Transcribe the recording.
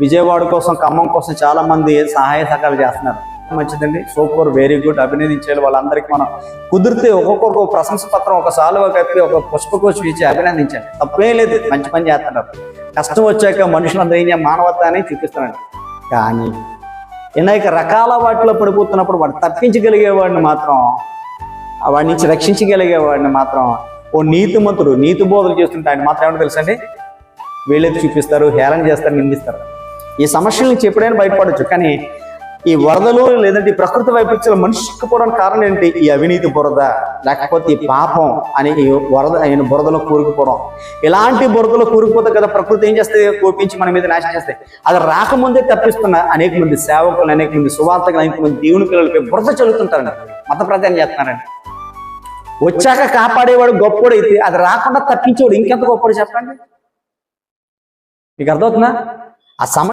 విజయవాడ కోసం ఖమ్మం కోసం చాలా మంది సహాయ సహకారాలు చేస్తున్నారు. మంచిదండి. సూపర్ వెరీ గుడ్ అభినందించాలి వాళ్ళందరికీ మనం కుదిరితే ఒక్కొక్కరు ప్రశంస పత్రం ఒక సాలువ కప్పి ఒక పుష్పకోశం ఇచ్చి అభినందించండి. తప్పేం లేదు. మంచి పని చేస్తున్నారు. కష్టం వచ్చాక మనుషులందరూ ఏం చేయాలి? మానవత్వాన్ని చూపిస్తున్నాడు కానీ అనేక రకాల వాటిలో పడిపోతున్నప్పుడు వాడు తప్పించగలిగేవాడిని మాత్రం వాడి నుంచి రక్షించగలిగేవాడిని మాత్రం ఓ నీతిమంతుడు నీతి బోధలు చేస్తుంటే ఆయన మాత్రం ఏమన్నా తెలుసండి? వీళ్ళైతే చూపిస్తారు హేళన చేస్తారు నిందిస్తారు. ఈ సమస్యల నుంచి ఎప్పుడైనా బయటపడవచ్చు కానీ ఈ వరదలు లేదంటే ఈ ప్రకృతి వైపరీత్యాలు మనిషి చిక్కుపోవడానికి కారణం ఏంటి? ఈ అవినీతి బురద లేకపోతే ఈ పాపం అని ఈ వరద ఆయన బురదలో కూరుకుపోవడం. ఇలాంటి బురదలో కూరుకుపోతే కదా ప్రకృతి ఏం చేస్తే కోపించి మన మీద నాశనం చేస్తాయి అది రాకముందే తప్పిస్తున్న అనేక మంది సేవకులు అనేక మంది సువార్తకులు అనేక మంది దేవుని పిల్లలపై బురద చదువుతుంటారండి మత ప్రచారం చేస్తున్నారండి. వచ్చాక కాపాడేవాడు గొప్పడు అయితే అది రాకుండా తప్పించేవాడు ఇంకెంత గొప్పడు చెప్పండి? మీకు అర్థమవుతుందా? ఆ సమ